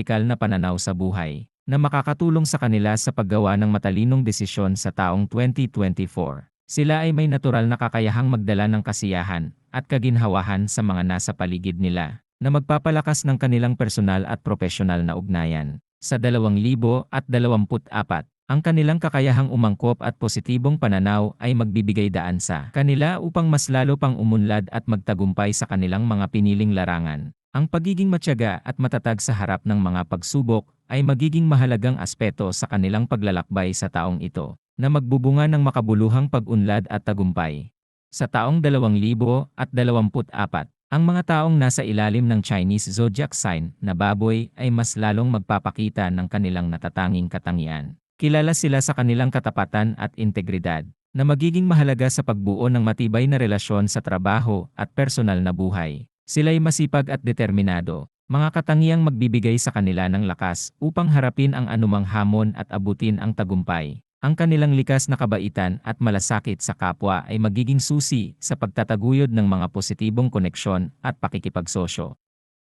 praktikal na pananaw sa buhay, na makakatulong sa kanila sa paggawa ng matalinong desisyon sa taong 2024. Sila ay may natural na kakayahang magdala ng kasiyahan at kaginhawahan sa mga nasa paligid nila, na magpapalakas ng kanilang personal at profesional na ugnayan. Sa 2024, ang kanilang kakayahang umangkop at positibong pananaw ay magbibigay daan sa kanila upang mas lalo pang umunlad at magtagumpay sa kanilang mga piniling larangan. Ang pagiging matyaga at matatag sa harap ng mga pagsubok ay magiging mahalagang aspeto sa kanilang paglalakbay sa taong ito, na magbubunga ng makabuluhang pag-unlad at tagumpay. Sa taong 2024, ang mga taong nasa ilalim ng Chinese zodiac sign na baboy ay mas lalong magpapakita ng kanilang natatanging katangian. Kilala sila sa kanilang katapatan at integridad, na magiging mahalaga sa pagbuo ng matibay na relasyon sa trabaho at personal na buhay. Sila'y masipag at determinado, mga katangiang magbibigay sa kanila ng lakas upang harapin ang anumang hamon at abutin ang tagumpay. Ang kanilang likas na kabaitan at malasakit sa kapwa ay magiging susi sa pagtataguyod ng mga positibong koneksyon at pakikipagsosyo.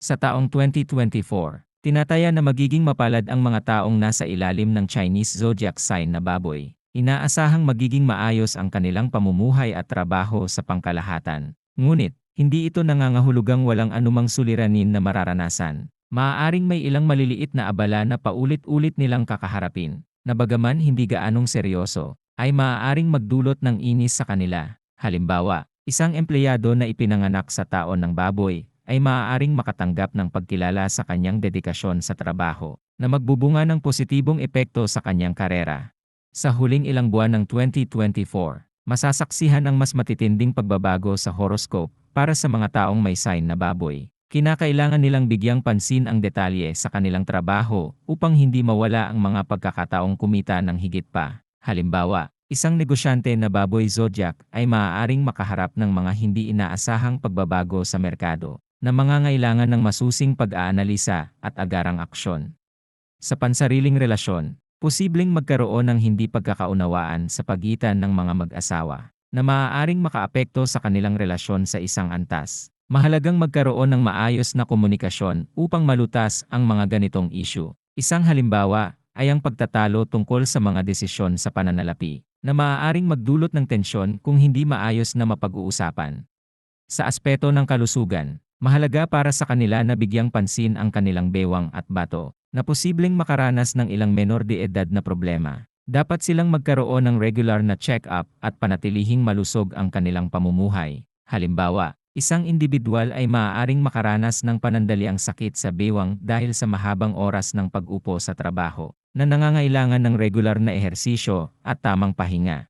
Sa taong 2024, tinataya na magiging mapalad ang mga taong nasa ilalim ng Chinese zodiac sign na baboy. Inaasahang magiging maayos ang kanilang pamumuhay at trabaho sa pangkalahatan. Ngunit, hindi ito nangangahulugang walang anumang suliranin na mararanasan. Maaaring may ilang maliliit na abala na paulit-ulit nilang kakaharapin, na bagaman hindi gaanong seryoso, ay maaaring magdulot ng inis sa kanila. Halimbawa, isang empleyado na ipinanganak sa taon ng baboy ay maaaring makatanggap ng pagkilala sa kanyang dedikasyon sa trabaho, na magbubunga ng positibong epekto sa kanyang karera. Sa huling ilang buwan ng 2024, masasaksihan ang mas matitinding pagbabago sa horoscope para sa mga taong may sign na baboy. Kinakailangan nilang bigyang pansin ang detalye sa kanilang trabaho upang hindi mawala ang mga pagkakataong kumita ng higit pa. Halimbawa, isang negosyante na baboy zodiac ay maaaring makaharap ng mga hindi inaasahang pagbabago sa merkado na mangangailangan ng masusing pag-aanalisa at agarang aksyon. Sa pansariling relasyon, posibleng magkaroon ng hindi pagkakaunawaan sa pagitan ng mga mag-asawa na maaaring makaapekto sa kanilang relasyon sa isang antas. Mahalagang magkaroon ng maayos na komunikasyon upang malutas ang mga ganitong issue. Isang halimbawa ay ang pagtatalo tungkol sa mga desisyon sa pananalapi na maaaring magdulot ng tensyon kung hindi maayos na mapag-uusapan. Sa aspeto ng kalusugan, mahalaga para sa kanila na bigyang pansin ang kanilang bewang at bato na posibleng makaranas ng ilang menor de edad na problema. Dapat silang magkaroon ng regular na check-up at panatilihing malusog ang kanilang pamumuhay. Halimbawa, isang individual ay maaaring makaranas ng panandaliang sakit sa bewang dahil sa mahabang oras ng pag-upo sa trabaho, na nangangailangan ng regular na ehersisyo at tamang pahinga.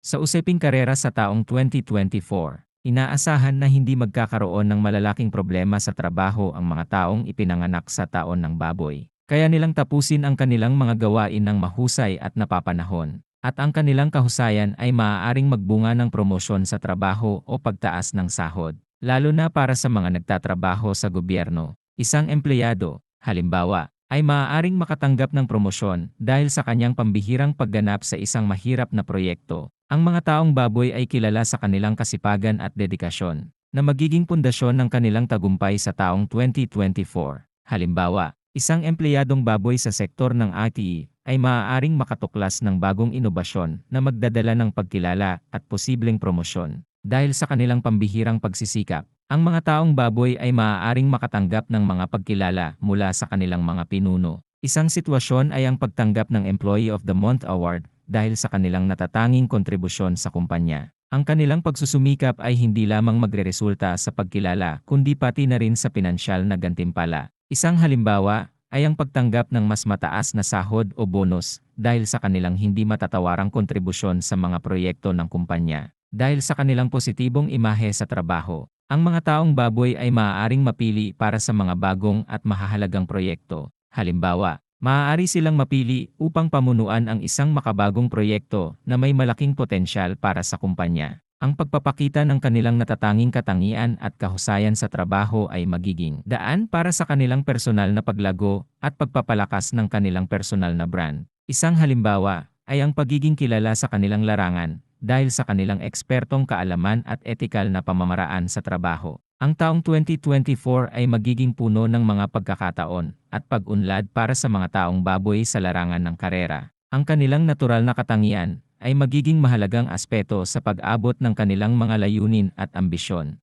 Sa usaping karera sa taong 2024, inaasahan na hindi magkakaroon ng malalaking problema sa trabaho ang mga taong ipinanganak sa taon ng baboy. Kaya nilang tapusin ang kanilang mga gawain ng mahusay at napapanahon. At ang kanilang kahusayan ay maaaring magbunga ng promosyon sa trabaho o pagtaas ng sahod. Lalo na para sa mga nagtatrabaho sa gobyerno. Isang empleyado, halimbawa, ay maaaring makatanggap ng promosyon dahil sa kanyang pambihirang pagganap sa isang mahirap na proyekto. Ang mga taong baboy ay kilala sa kanilang kasipagan at dedikasyon, na magiging pundasyon ng kanilang tagumpay sa taong 2024. Halimbawa, Isang empleyadong baboy sa sektor ng IT ay maaaring makatuklas ng bagong inobasyon na magdadala ng pagkilala at posibleng promosyon. Dahil sa kanilang pambihirang pagsisikap, ang mga taong baboy ay maaaring makatanggap ng mga pagkilala mula sa kanilang mga pinuno. Isang sitwasyon ay ang pagtanggap ng Employee of the Month Award dahil sa kanilang natatanging kontribusyon sa kumpanya. Ang kanilang pagsusumikap ay hindi lamang magreresulta sa pagkilala kundi pati na rin sa pinansyal na gantimpala. Isang halimbawa ay ang pagtanggap ng mas mataas na sahod o bonus dahil sa kanilang hindi matatawarang kontribusyon sa mga proyekto ng kumpanya. Dahil sa kanilang positibong imahe sa trabaho, ang mga taong baboy ay maaaring mapili para sa mga bagong at mahahalagang proyekto. Halimbawa, maaari silang mapili upang pamunuan ang isang makabagong proyekto na may malaking potensyal para sa kumpanya. Ang pagpapakita ng kanilang natatanging katangian at kahusayan sa trabaho ay magiging daan para sa kanilang personal na paglago at pagpapalakas ng kanilang personal na brand. Isang halimbawa ay ang pagiging kilala sa kanilang larangan dahil sa kanilang ekspertong kaalaman at etikal na pamamaraan sa trabaho. Ang taong 2024 ay magiging puno ng mga pagkakataon at pag-unlad para sa mga taong baboy sa larangan ng karera. Ang kanilang natural na katangian ay magiging mahalagang aspeto sa pag-abot ng kanilang mga layunin at ambisyon.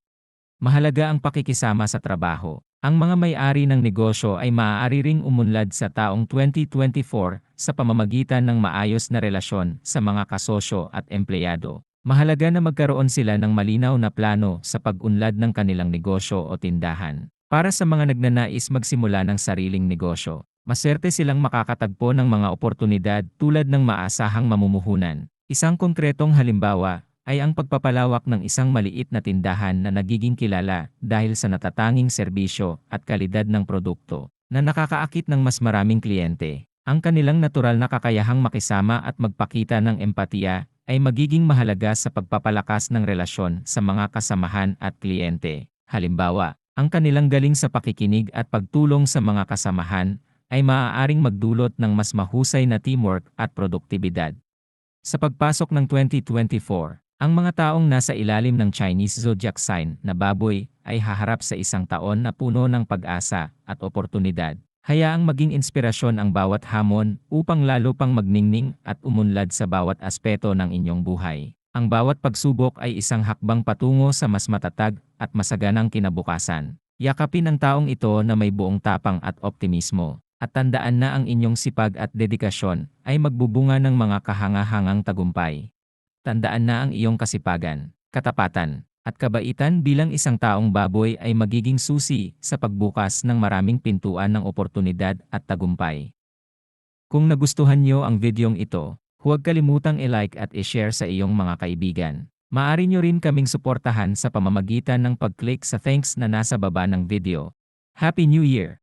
Mahalaga ang pakikisama sa trabaho. Ang mga may-ari ng negosyo ay maaari ring umunlad sa taong 2024 sa pamamagitan ng maayos na relasyon sa mga kasosyo at empleyado. Mahalaga na magkaroon sila ng malinaw na plano sa pag-unlad ng kanilang negosyo o tindahan. Para sa mga nagnanais magsimula ng sariling negosyo, maserte silang makakatagpo ng mga oportunidad tulad ng maasahang mamumuhunan. Isang konkretong halimbawa ay ang pagpapalawak ng isang maliit na tindahan na nagiging kilala dahil sa natatanging serbisyo at kalidad ng produkto na nakakaakit ng mas maraming kliyente. Ang kanilang natural na kakayahang makisama at magpakita ng empatiya ay magiging mahalaga sa pagpapalakas ng relasyon sa mga kasamahan at kliyente. Halimbawa, ang kanilang galing sa pakikinig at pagtulong sa mga kasamahan ay maaaring magdulot ng mas mahusay na teamwork at produktibidad. Sa pagpasok ng 2024, ang mga taong nasa ilalim ng Chinese zodiac sign na baboy ay haharap sa isang taon na puno ng pag-asa at oportunidad. Hayaang maging inspirasyon ang bawat hamon upang lalo pang magningning at umunlad sa bawat aspeto ng inyong buhay. Ang bawat pagsubok ay isang hakbang patungo sa mas matatag at masaganang kinabukasan. Yakapin ang taong ito na may buong tapang at optimismo. At tandaan na ang inyong sipag at dedikasyon ay magbubunga ng mga kahangahangang tagumpay. Tandaan na ang iyong kasipagan, katapatan, at kabaitan bilang isang taong baboy ay magiging susi sa pagbukas ng maraming pintuan ng oportunidad at tagumpay. Kung nagustuhan niyo ang videong ito, huwag kalimutang i-like at i-share sa iyong mga kaibigan. Maari niyo rin kaming suportahan sa pamamagitan ng pag-click sa thanks na nasa baba ng video. Happy New Year!